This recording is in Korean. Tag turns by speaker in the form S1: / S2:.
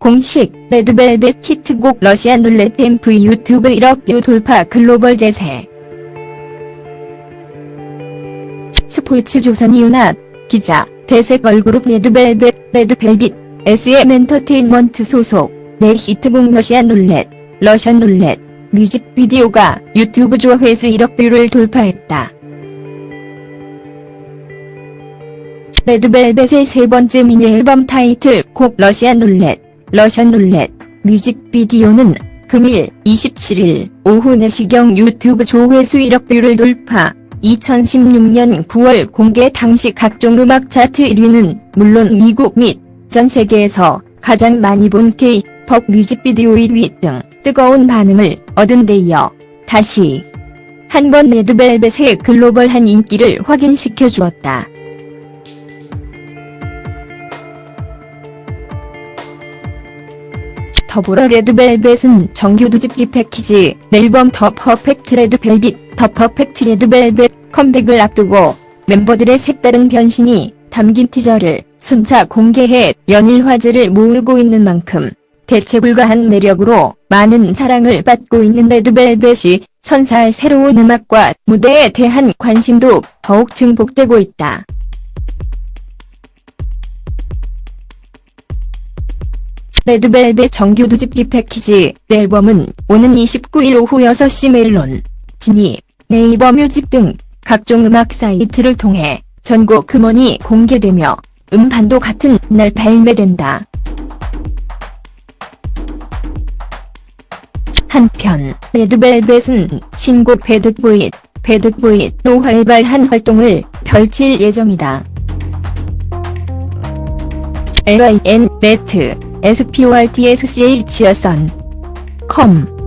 S1: 공식 레드벨벳 히트곡 러시안 룰렛 댐프 유튜브 1억 뷰 돌파 글로벌 대세 스포츠조선 이윤아 기자 대세 걸그룹 레드벨벳 레드벨빗 SM 엔터테인먼트 소속 내 히트곡 러시안 룰렛 러시안 룰렛 뮤직비디오가 유튜브 조회 수 1억 뷰를 돌파했다. 레드벨벳의 세 번째 미니 앨범 타이틀 곡 러시안 룰렛, 러시안 룰렛 뮤직비디오는 금일 27일 오후 4시경 유튜브 조회수 1억 뷰를 돌파. 2016년 9월 공개 당시 각종 음악 차트 1위는 물론 미국 및 전 세계에서 가장 많이 본 K-팝 뮤직비디오 1위 등 뜨거운 반응을 얻은 데 이어 다시 한 번 레드벨벳의 글로벌한 인기를 확인시켜 주었다. 더불어 레드벨벳은 정규 두집기 패키지 앨범 더 퍼펙트 레드벨빗 더 퍼펙트 레드벨벳 컴백을 앞두고 멤버들의 색다른 변신이 담긴 티저를 순차 공개해 연일 화제를 모으고 있는 만큼 대체 불가한 매력으로 많은 사랑을 받고 있는 레드벨벳이 선사할 새로운 음악과 무대에 대한 관심도 더욱 증폭되고 있다. 레드벨벳 정규 두집기 패키지 앨범은 오는 29일 오후 6시 멜론, 지니, 네이버 뮤직 등 각종 음악 사이트를 통해 전곡 음원이 공개되며 음반도 같은 날 발매된다. 한편 레드벨벳은 신곡 배드보잇, 배드보잇로 활발한 활동을 펼칠 예정이다. LIN, NET, SPORTSCH, 선, com